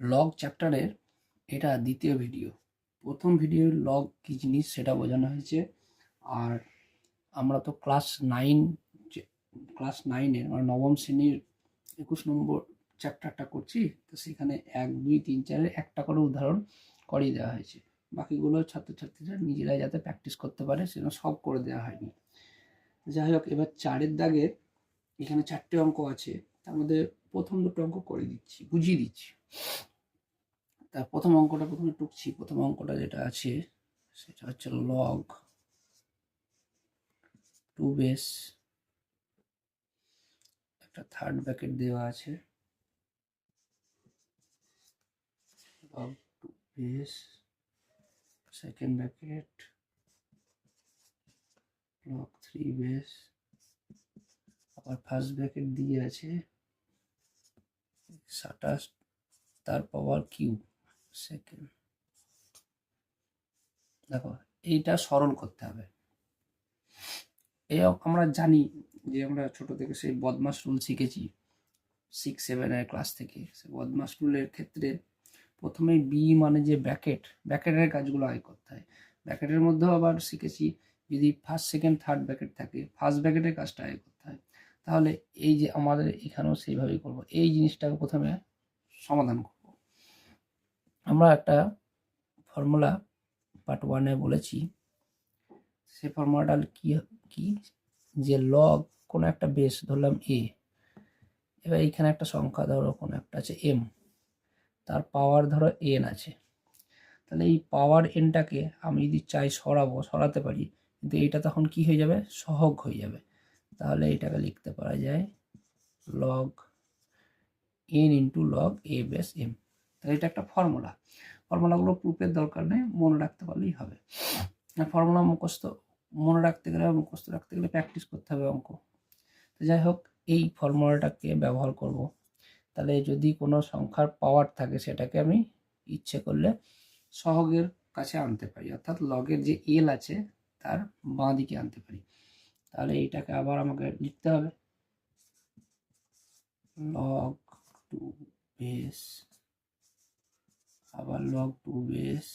Log চ্যাপ্টারের এটা দ্বিতীয় ভিডিও প্রথম ভিডিওর লগ কী জিনিস সেটা বোঝানো হয়েছে। আর আমরা তো ক্লাস নাইন ক্লাস নাইনের মানে নবম শ্রেণির একুশ নম্বর চ্যাপ্টারটা করছি, তো সেখানে এক, দুই, তিন চারের একটা করে উদাহরণ করিয়ে দেওয়া হয়েছে। বাকিগুলো ছাত্রছাত্রীরা নিজেরাই যাতে প্র্যাকটিস করতে পারে সেটা সব করে দেওয়া হয়নি। যাই হোক, এবার চারের দাগের এখানে চারটে অঙ্ক আছে, তার মধ্যে প্রথম দুটো অঙ্ক করে দিচ্ছি, বুঝিয়ে দিচ্ছি। তার প্রথম অঙ্কটা প্রথমে টুকছি, প্রথম অঙ্কটা যেটা আছে, সেটা হচ্ছে লগ টু বেস একটা থার্ড ব্র্যাকেট দেওয়া আছে। Log two base second bracket log three base আবার ফার্স্ট ব্র্যাকেট দিয়ে আছে, সাতাশ, তার পাওয়ার কিউ সেকেন্ড। দেখো, এইটা সরল করতে হবে। এই আমরা জানি যে আমরা ছোট থেকে সেই বদমাস রুল শিখেছি সিক্স সেভেনের ক্লাস থেকে। সেই বদমাস রুলের ক্ষেত্রে প্রথমে বি মানে যে ব্র্যাকেট ব্র্যাকেটের কাজগুলো আয় করতে হয়। ব্র্যাকেটের মধ্যেও আবার শিখেছি, যদি ফার্স্ট সেকেন্ড থার্ড ব্র্যাকেট থাকে ফার্স্ট ব্র্যাকেটের কাজটা আয় করতে হয়। তাহলে এই যে আমাদের এখানেও সেইভাবেই করব। এই জিনিসটাকে প্রথমে সমাধান করব। আমরা একটা ফর্মুলা পার্ট ওয়ানে বলেছি। সে ফর্মুলাটা কি কি? যে লগ কোনো একটা বেস ধরলাম এ এবার এইখানে একটা সংখ্যা ধরো কোনো একটা আছে এম তার পাওয়ার ধরো এন আছে। তাহলে এই পাওয়ার এনটাকে আমি যদি চাই সরাবো, সরাতে পারি, কিন্তু এইটা তখন কি হয়ে যাবে? সহগ হয়ে যাবে। তাহলে এটাকে লিখতে পারা যায় log N into log A base M এটা একটা ফর্মুলা ফর্মুলাগুলো প্রুফের দরকার নেই, মনে রাখতে পারলেই হবে। ফর্মুলা মুখস্থ, মনে রাখতে গেলে, মুখস্থ রাখতে গেলে প্র্যাকটিস করতে হবে অঙ্ক। তো যাই হোক, এই ফর্মুলাটাকে ব্যবহার করব। তাহলে যদি কোনো সংখ্যার পাওয়ার থাকে, সেটাকে আমি ইচ্ছে করলে সহগের কাছে আনতে পারি। অর্থাৎ লগের যে এল আছে, তার বাঁ দিকে আনতে পারি। তাহলে এইটাকে আবার আমাকে লিখতে হবে। লগ টু বেস আবার লগ টু বেস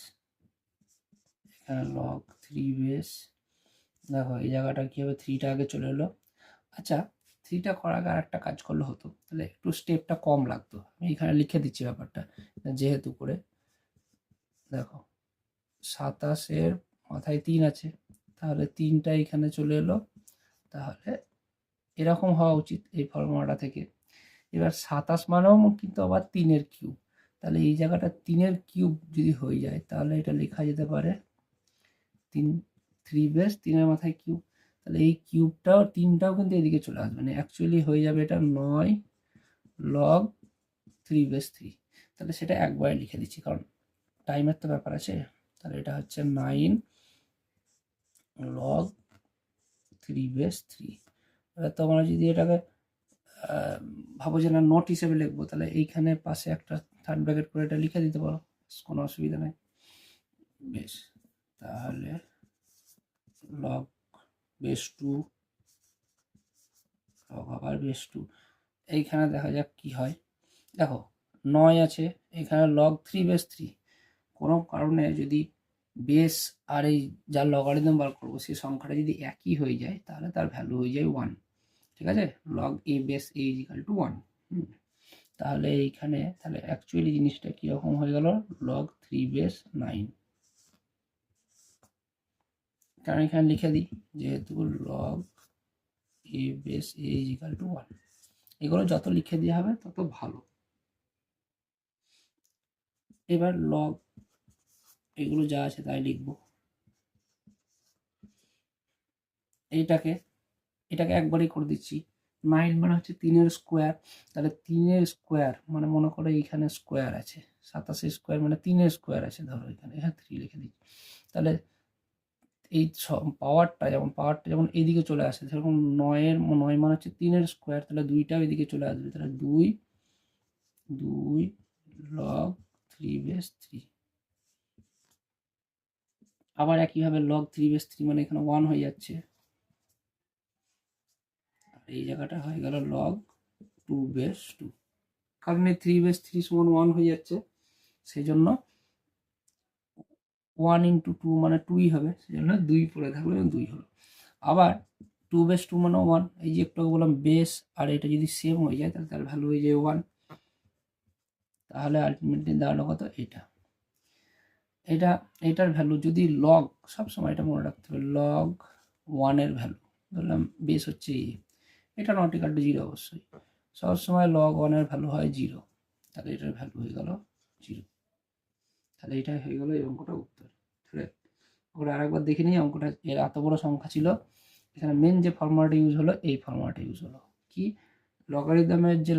এখানে লগ থ্রি বেস দেখো, এই জায়গাটা কী হবে? থ্রিটা আগে চলে এলো। আচ্ছা থ্রিটা করার আগে আরেকটা কাজ করলে হতো। তাহলে একটু স্টেপটা কম লাগতো। আমি এখানে লিখে দিচ্ছি ব্যাপারটা, যেহেতু করে। দেখো সাতাশের মাথায় তিন আছে। তাহলে তিনটা এখানে চলে এলো। তাহলে এরকম হওয়া উচিত এই ফর্মুলাটা থেকে। এবার সাতাশ মানেও কিন্তু আবার তিনের কিউব তাহলে এই জায়গাটা তিনের কিউব যদি হয়ে যায়, তাহলে এটা লেখা যেতে পারে তিন থ্রি বেস তিনের মাথায় কিউব। তাহলে এই কিউবটাও, তিনটাও কিন্তু এদিকে চলে আসবে। মানে অ্যাকচুয়ালি হয়ে যাবে এটা নয় লগ থ্রি বেস থ্রি তাহলে সেটা একবারে লিখে দিচ্ছি, কারণ টাইমের তো ব্যাপার আছে। তাহলে এটা হচ্ছে nine log three base three এবার তোমরা যদি এটাকে ভাবো যে না নোট হিসেবে লিখব, তাহলে এইখানে পাশে একটা থার্ড ব্র্যাকেট করে এটা লিখে দিতে পারো, কোনো অসুবিধা নেই। বেশ, তাহলে লগ বেস টু লগ আবার বেস টু এইখানে দেখা যাক কি হয়। দেখো, নয় আছে, এখানে লগ থ্রি বেস থ্রি কোনো কারণে যদি বেস আর এই যার লগারিদম বার করব, সেই সংখ্যাটা যদি একই হয়ে যায়, তাহলে তার ভ্যালু হয়ে যায় ওয়ান ঠিক আছে? Log A base A equal to one তাহলে এইখানে, তাহলে অ্যাকচুয়ালি জিনিসটা কীরকম হয়ে গেল? লগ থ্রি বেস নাইন কারণ এখানে লিখে দিই, যেহেতু log A base A equal to one এগুলো যত লিখে দেওয়া হবে, তত ভালো। এবার লগ এগুলো যা আছে তাই লিখব। এইটাকে, এটাকে একবারই করে দিচ্ছি। নাইন মানে হচ্ছে তিনের স্কোয়ার তাহলে তিনের স্কোয়ার মানে মনে করো এইখানে স্কোয়ার আছে, সাতাশে স্কোয়ার মানে তিনের স্কোয়ার আছে, ধরো এখানে এখানে থ্রি লিখে দিচ্ছি। তাহলে এই পাওয়ারটা যেমন পাওয়ারটা যেমন এইদিকে চলে আসে, সেরকম নয়ের, নয় মানে হচ্ছে তিনের স্কোয়ার তাহলে দুইটাও এদিকে চলে আসবে, তাহলে দুই দুই লগ থ্রি বেস থ্রি আবার একইভাবে লগ থ্রি বেস থ্রি মানে এখানে ওয়ান হয়ে যাচ্ছে। এই জায়গাটা হয়ে গেল লগ টু বেস টু কারণ এই থ্রি বেস থ্রি সমান ওয়ান হয়ে যাচ্ছে সেই জন্য ওয়ান ইন্টু টু মানে টুই হবে সেই জন্য দুই পড়ে থাকবে দুই হলো। আবার টু বেস টু মানে ওয়ান এই যে একটু বললাম বেস আর এটা যদি সেম হয়ে যায়, তাহলে তার ভ্যালু হয়ে যায় ওয়ান তাহলে আলটিমেটলি দাঁড়াল কত? এটা। এটা, এটার ভ্যালু যদি লগ সবসময় এটা মনে রাখতে হবে লগ ওয়ানের ভ্যালু ধরলাম বেস হচ্ছে এ এটা নটিকাল টু জিরো অবশ্যই। সবসময় লগ ওয়ানের ভ্যালু হয় জিরো তাহলে এটার ভ্যালু হয়ে গেল জিরো তাহলে এটা হয়ে গেল এই অঙ্কটা উত্তর। ওটা আরেকবার দেখে নিই অঙ্কটা এর এত বড় সংখ্যা ছিল। এখানে মেন যে ফর্মুলাটা ইউজ হলো, এই ফর্মুলাটা ইউজ হলো। কি? লগারিদমের যে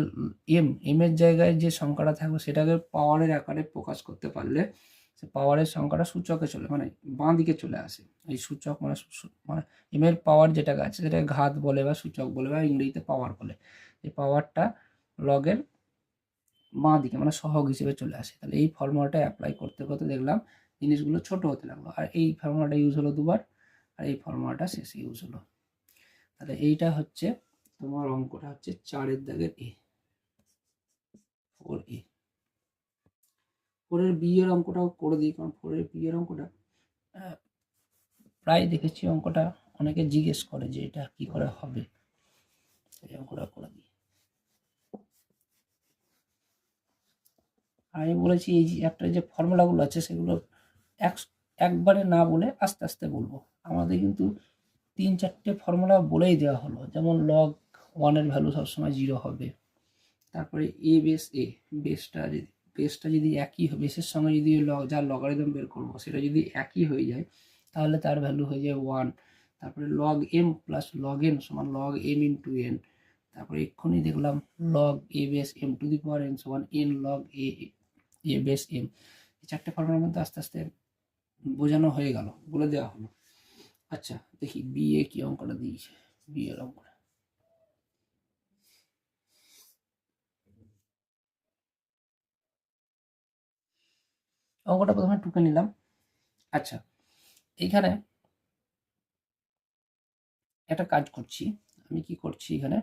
এম এম এর জায়গায় যে সংখ্যাটা থাকবে, সেটাকে পাওয়ারের আকারে প্রকাশ করতে পারলে সে পাওয়ারের সংখ্যাটা সূচকে চলে মানে বাঁ দিকে চলে আসে। এই সূচক মানে মানে এম এর পাওয়ার যেটা আছে, সেটাকে ঘাত বলে বা সূচক বলে বা ইংরেজিতে পাওয়ার বলে। এই পাওয়ারটা লগের বাঁ দিকে মানে সহগ হিসেবে চলে আসে। তাহলে এই ফর্মুলাটা অ্যাপ্লাই করতে করতে দেখলাম জিনিসগুলো ছোট হতে লাগল। আর এই ফর্মুলাটা ইউজ হলো দুবার, আর এই ফর্মুলাটা শেষে ইউজ হলো। তাহলে এইটা হচ্ছে তোমার অঙ্কটা হচ্ছে চারের দাগের এ ফোর এ ফোরের বি এর অঙ্কটাও করে দিই, কারণ ফোরের বি এর অঙ্কটা, প্রায় দেখেছি অঙ্কটা অনেকে জিজ্ঞেস করে যে এটা কি করে হবে। এই অঙ্কটা করে দিই। আমি বলেছি এই যে একটা যে ফর্মুলাগুলো আছে সেগুলো এক, একবারে না বলে আস্তে আস্তে বলব। আমাদের কিন্তু তিন চারটে ফর্মুলা বলেই দেওয়া হলো, যেমন লগ ওয়ানের ভ্যালু সবসময় জিরো হবে। তারপরে এ বেস এ বেসটা যদি বেসটা যদি একই বেসের সঙ্গে যদি যার লগারিদম বের করব, সেটা যদি একই হয়ে যায়, তাহলে তার ভ্যালু হয়ে যায় ওয়ান তারপরে log M plus log N সমান log M into N তারপরে এক্ষুনি দেখলাম log A base M to the power N সমান N log A A base M এই চারটে ফর্মুলার মধ্যে আস্তে আস্তে বোঝানো হয়ে গেল, বলে দেওয়া হলো। আচ্ছা দেখি বি এ কি অঙ্কটা দিয়েছে। বি এর অঙ্কটা প্রথমে টুকে নিলাম। আচ্ছা এইখানে একটা কাজ করছি। আমি কি করছি এখানে?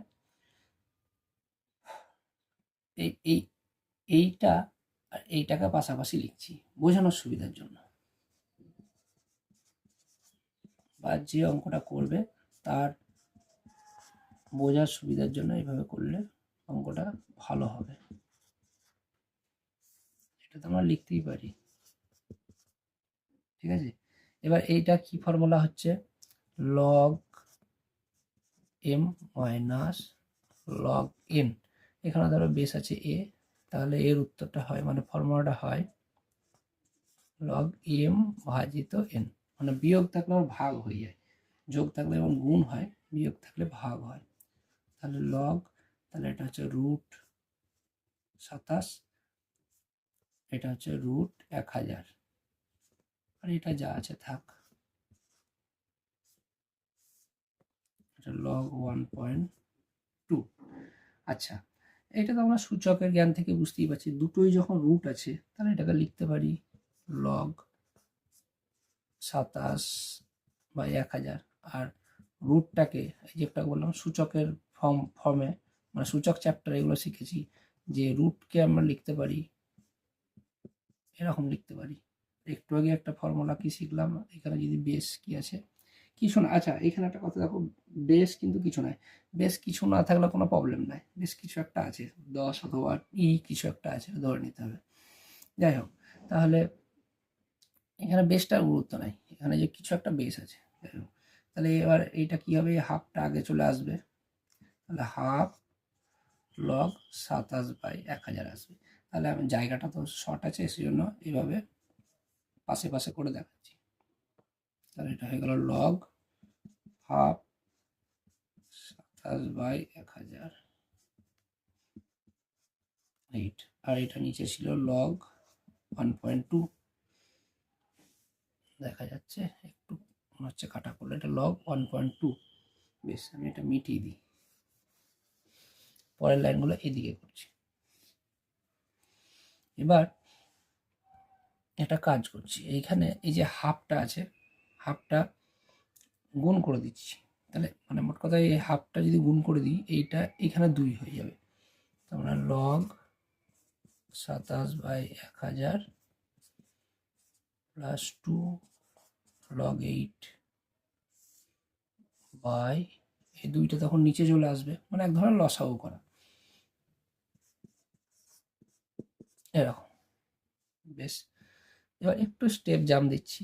এই এই, এইটা আর এইটাকে পাশাপাশি লিখছি, বোঝানোর সুবিধার জন্য। বা যে অঙ্কটা করবে তার বোঝার সুবিধার জন্য এইভাবে করলে অঙ্কটা ভালো হবে। এটা তো আমরা লিখতেই পারি। ঠিক আছে? এবার এইটা কি ফর্মুলা হচ্ছে? Log M minus log N এখানে ধরো বেস আছে এ তাহলে এর উত্তরটা হয় মানে ফর্মুলাটা হয় লগ এম ভাজিত এন মানে বিয়োগ থাকলে আমার ভাগ হয়ে যায়, যোগ থাকলে যেমন গুণ হয়, বিয়োগ থাকলে ভাগ হয়। তাহলে লগ তাহলে এটা হচ্ছে রুট সাতাশ, এটা হচ্ছে রুট এক হাজার। আর এটা যা আছে থাক। এটা লগ ওয়ান পয়েন্ট টু আচ্ছা এটা তো আমরা সূচকের জ্ঞান থেকে বুঝতেই পারছি। দুটোই যখন রুট আছে, তাহলে এটাকে লিখতে পারি লগ সাতাশ বা এক হাজার। আর রুটটাকে এই যে একটা বললাম, সূচকের ফর্ম ফর্মে মানে সূচক চ্যাপ্টার এগুলো শিখেছি। যে রুটকে আমরা লিখতে পারি, এরকম লিখতে পারি। একটু আগে একটা ফর্মুলা কি শিখলাম? এখানে যদি বেস কি আছে? কিছু না আচ্ছা এখানে একটা কথা দেখো বেস কিন্তু কিছু নাই বেশ কিছু না থাকলে কোনো প্রবলেম নাই। বেশ কিছু একটা আছে, দশ অথবা ই কিছু একটা আছে, ধরে নিতে হবে। যাই হোক, তাহলে এখানে বেসটার গুরুত্ব নাই। এখানে যে কিছু একটা বেস আছে, যাই হোক। তাহলে এবার এইটা কি হবে? হাফটা আগে চলে আসবে। তাহলে হাফ লগ সাতাশ বাই এক হাজার আসবে। তাহলে আমি জায়গাটা তো শর্ট আছে সেই জন্য এইভাবে পাশে পাশে করে দেখাচ্ছি। তাহলে এটা হয়ে গেল লগ হাফ সাতাশ বাই এক হাজার। এইট আর এটা নিচে ছিল লগ ওয়ান পয়েন্ট টু দেখা যাচ্ছে একটু মনে হচ্ছে কাটা পড়ল। এটা লগ ওয়ান পয়েন্ট টু বেশ, আমি এটা মিটিয়ে দিই। পরের লাইনগুলো এদিকে করছি। এবার একটা কাজ করছি। এইখানে এই যে হাফটা আছে, হাফটা গুণ করে দিচ্ছি। তাহলে মানে মোট কথা এই হাফটা যদি গুণ করে দিই, এইটা এখানে দুই হয়ে যাবে। তার মানে লগ সাতাশ বাই এক হাজার plus two log eight by, এই দুইটা তখন নিচে চলে আসবে। মানে এক ধরনের লসাও করা। এরকম। বেশ। এবার একটু স্টেপ জাম দিচ্ছি।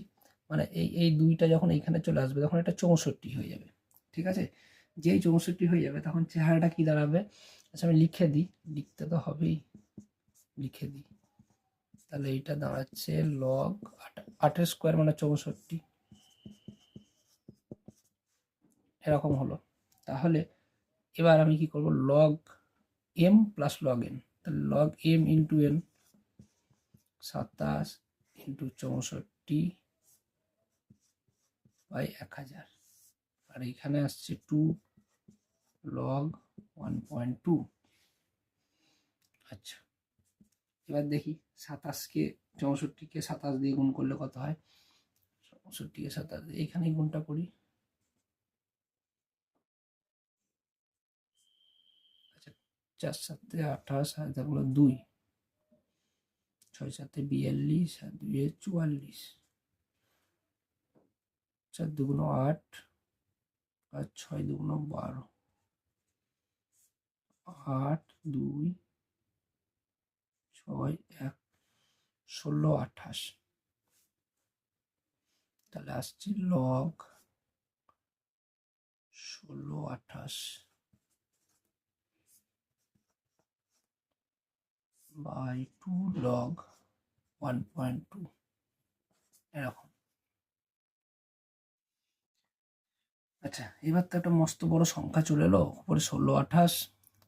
মানে এই এই দুইটা যখন এইখানে চলে আসবে, তখন এটা চৌষট্টি হয়ে যাবে। ঠিক আছে? যেই চৌষট্টি হয়ে যাবে, তখন চেহারাটা কি দাঁড়াবে? আচ্ছা আমি লিখে দিই। লিখতে তো হবেই। লিখে দিই। তাহলে এইটা দাঁড়াচ্ছে লগ আটের স্কোয়ার মানে চৌষট্টি। এরকম হলো। তাহলে এবার আমি কি করব? Log M plus log N তাহলে লগ এম ইন্টু এন সাতাশ ইন্টু চৌষট্টি বাই এক হাজার। আর এখানে আসছে two log one point two আচ্ছা এবার দেখি সাতাশকে চৌষট্টিকে সাতাশ দিয়ে গুণ করলে কত হয়? চৌষট্টিকে সাতাশ দিয়ে এখানে গুণটা করি। আচ্ছা চার সাতে আঠাশ আর থাকল দুই। ছয় সাতে বিয়াল্লিশ আর দুয়ে চুয়াল্লিশ। চার দুগুণ আট আর ছয় দুগুণ বারো। আট, দুই, ছয়, এক, ষোলো, আঠাশ। তাহলে আসছে লগ ষোলো, আঠাশ। By two log one point two এরকম। আচ্ছা এবার তো একটা মস্ত বড় সংখ্যা চলে এলো। উপরে ষোলো আঠাশ,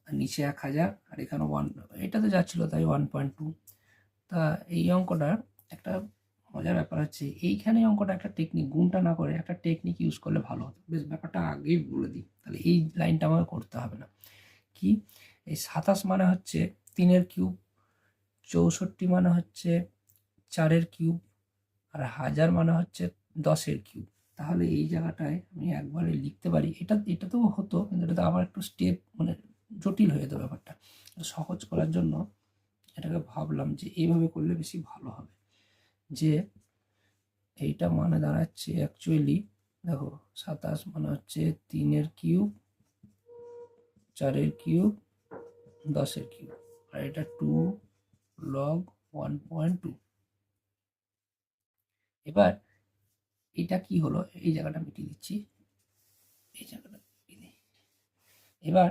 আর নিচে এক হাজার, আর এখানে ওয়ান এটাতে যাচ্ছিল তাই ওয়ান পয়েন্ট টু তা এই অঙ্কটার একটা মজার ব্যাপার হচ্ছে, এইখানে অঙ্কটা একটা টেকনিক গুণটা না করে একটা টেকনিক ইউজ করলে ভালো হতো। বেশ, ব্যাপারটা আগেই বলে দিই। তাহলে এই লাইনটা আমাকে করতে হবে না। কি? এই সাতাশ মানে হচ্ছে তিনের কিউব চৌষট্টি মানে হচ্ছে চারের কিউব আর হাজার মানে হচ্ছে দশের কিউব। তাহলে এই জায়গাটায় আমি একবারে লিখতে পারি। এটা এটা তো হতো, কিন্তু এটা তো আবার একটু স্টেপ মানে জটিল হয়ে যেত ব্যাপারটা। সহজ করার জন্য এটাকে ভাবলাম যে এইভাবে করলে বেশি ভালো হবে। যে এইটা মানে দাঁড়াচ্ছে অ্যাকচুয়ালি দেখো, সাতাশ মানে হচ্ছে তিনের কিউব, চারের কিউব, দশের কিউব। আর এটা two log one point two এবার এটা কি হলো? এই জায়গাটা মিটিয়ে দিচ্ছি। এই জায়গাটা এবার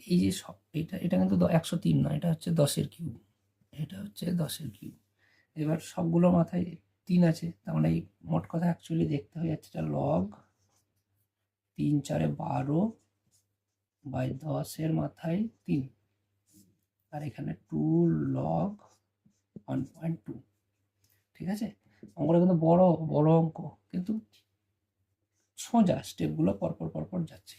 এই যে সব, এটা এটা কিন্তু একশো তিন নয়, এটা হচ্ছে দশের কিউব। এটা হচ্ছে দশের কিউব। এবার সবগুলো মাথায় তিন আছে, তার মানে এই মোট কথা অ্যাকচুয়ালি দেখতে হয়ে যাচ্ছে এটা লগ তিন চারে বারো বাই দশের মাথায় তিন। আর এখানে two log one point two ঠিক আছে? অঙ্কটা কিন্তু বড় বড় অঙ্ক, কিন্তু সোজা স্টেপগুলো পরপর পরপর যাচ্ছে।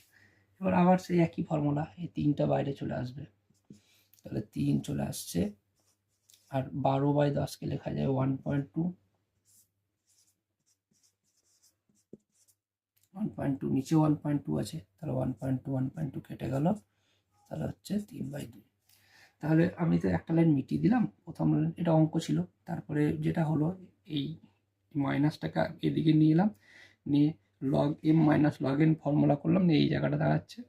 এবার আবার সেই একই ফর্মুলা এই তিনটা বাইরে চলে আসবে। তাহলে তিন চলে আসছে, আর বারো বাই দশকে লেখা যায় one point two one point two নিচে ওয়ান পয়েন্ট টু আছে, তাহলে one point two one point two কেটে গেল, তাহলে হচ্ছে তিন বাই দুই। তাহলে আমি তো একটা লাইন মিটিয়ে দিলাম। প্রথম এটা অঙ্ক ছিল। তারপরে যেটা হলো, এই মাইনাসটাকে এদিকে নিয়ে এলাম। নিয়ে log M minus log N formula করলাম। এই জায়গাটা দাঁড়াচ্ছে।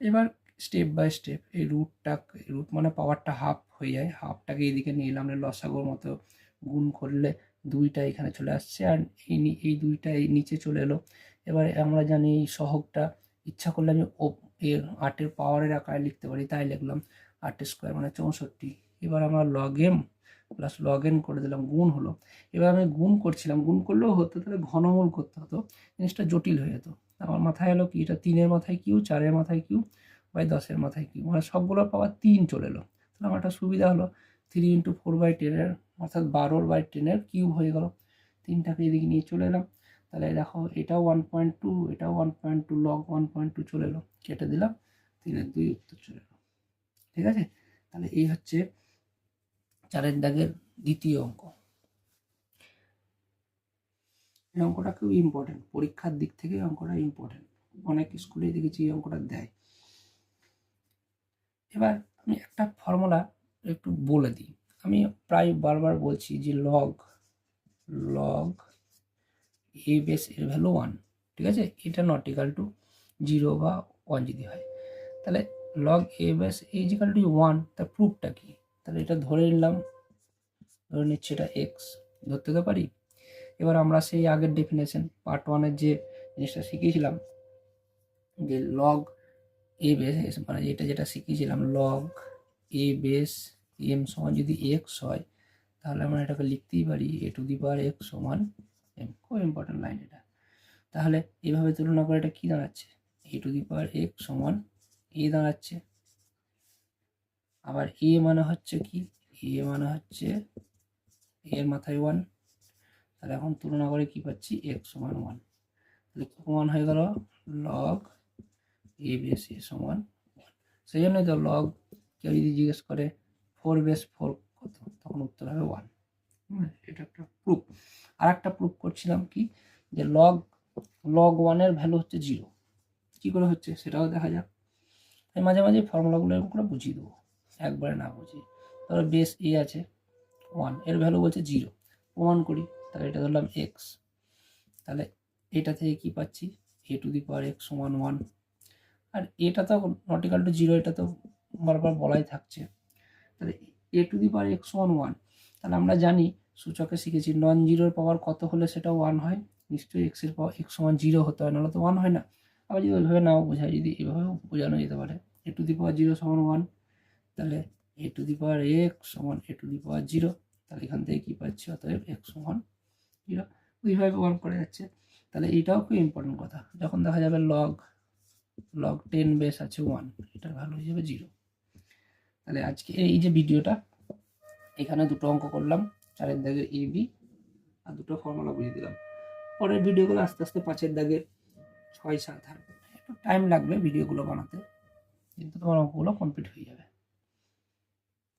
এবার স্টেপ বাই স্টেপ এই রুটটা রুট মানে পাওয়ারটা হাফ হয়ে যায়। হাফটাকে এদিকে নিয়ে এলাম। লসাগোর মতো গুণ করলে দুইটা এখানে চলে আসছে। আর এই এই দুইটা এই নিচে চলে এলো। এবার আমরা জানি এই সহগটা, ইচ্ছা করলে আমি এর আটের পাওয়ারের আকারে লিখতে পারি। তাই লিখলাম আট স্কোয়ার মানে চৌষট্টি। এবার আমরা log M plus log N করে দিলাম, গুণ হলো। এবার আমি গুণ করছিলাম, গুণ করলেও হতো, তাহলে ঘনমূল করতে হতো। জিনিসটা জটিল হয়ে যেত। আমার মাথায় এলো কি, এটা তিনের মাথায় কিউ চারের মাথায় কিউ বাই দশের মাথায় কিউ মানে সবগুলোর পাওয়ার তিন চলে এলো। তাহলে আমার একটা সুবিধা হলো থ্রি ইন্টু ফোর বাই টেনের অর্থাৎ বারোর বাই টেনের কিউব হয়ে গেল। তিনটাকে এদিকে নিয়ে চলে এলাম। তাহলে দেখো, এটাও ওয়ান পয়েন্ট টু এটাও one point two log one point two চলে এলো। কেটে দিলাম, তিনের দুই উত্তর চলে এলো। ঠিক আছে? তাহলে এই হচ্ছে চারের দাগের দ্বিতীয় অঙ্ক। এই অঙ্কটা খুব ইম্পর্টেন্ট পরীক্ষার দিক থেকে অঙ্কটা ইম্পর্টেন্ট অনেক স্কুলে দেখেছি এই অঙ্কটা দেয়। এবার আমি একটা ফর্মুলা একটু বলে দিই। আমি প্রায় বারবার বলছি যে লগ লগ এ বেস এর ভ্যালু ওয়ান ঠিক আছে? এটা নট ইকাল টু জিরো বা ওয়ান যদি হয়। তাহলে log A base is equal to one তার প্রুফটা কি? তাহলে এটা ধরে নিলাম, ধরে নিচ্ছি এটা এক্স ধরতে তো পারি? এবার আমরা সেই আগের ডেফিনেশন পার্ট ওয়ানের যে জিনিসটা শিখিয়েছিলাম, যে লগ এ বেস মানে এটা যেটা শিখিয়েছিলাম লগ এ বেস এম সমান যদি এক্স হয়, তাহলে আমরা এটাকে লিখতেই পারি A to the power X সমান এম খুব ইম্পর্টেন্ট লাইন এটা। তাহলে এভাবে তুলনা করে এটা কী দাঁড়াচ্ছে? এ টু দি পাওয়ার এক্স সমান এ দাঁড়াচ্ছে। আবার এ মানে হচ্ছে কি? এ মানে হচ্ছে এর মাথায় ওয়ান তাহলে এখন তুলনা করে কি পাচ্ছি? এক্স সমান ওয়ান তাহলে প্রমাণ হয়ে গেল? লগ এ বেস এ সমান ওয়ান সেই জন্যই তো লগ কেউ যদি জিজ্ঞেস করে ফোর বেস ফোর কত? তখন উত্তর হবে ওয়ান এটা একটা প্রুফ আর একটা প্রুফ করছিলাম কি? যে লগ লগ ওয়ানের ভ্যালু হচ্ছে জিরো কী করে হচ্ছে? সেটাও দেখা যাক। আমি মাঝে মাঝে ফর্মুলাগুলো এরকম করে বুঝিয়ে দেবো। একবারে না বুঝিয়ে তাহলে বেস এ আছে ওয়ানের ভ্যালু বলছে জিরো প্রমাণ করি, তাহলে এটা ধরলাম এক্স তাহলে এটা থেকে কি পাচ্ছি? A to the power x one one আর এটা তো নটিক্যাল টু জিরো এটা তো বারবার বলাই থাকছে। তাহলে a to the power x one one তাহলে আমরা জানি, সূচকে শিখেছি নন জিরোর পাওয়ার কত হলে সেটা ওয়ান হয়? নিশ্চয়ই এক্সের পাওয়ার এক্স ওয়ান জিরো হতে হয়, নাহলে তো ওয়ান হয় না। আবার যদি ওইভাবে নাও বোঝায়, যদি এভাবেও বোঝানো যেতে পারে a to the power zero সমান ওয়ান তাহলে a to the power X সমান এ টু দি পাওয়ার জিরো তাহলে এখান থেকে কী পাচ্ছি? অতএব এক্স সমান জিরো ওইভাবে ওয়ান করে যাচ্ছে। তাহলে এইটাও খুব ইম্পর্টেন্ট কথা। যখন দেখা যাবে লগ লগ টেন বেস আছে ওয়ান এটার ভ্যালু হয়ে যাবে জিরো তাহলে আজকে এই যে ভিডিওটা এখানে দুটো অঙ্ক করলাম, চারের দাগের এ বি আর দুটো ফর্মুলা বুঝিয়ে দিলাম। পরের ভিডিওগুলো আস্তে আস্তে পাঁচের দাগের ছয় সাত হাজার একটু টাইম লাগবে ভিডিওগুলো বানাতে কিন্তু তোমার অঙ্কগুলো কমপ্লিট হয়ে যাবে।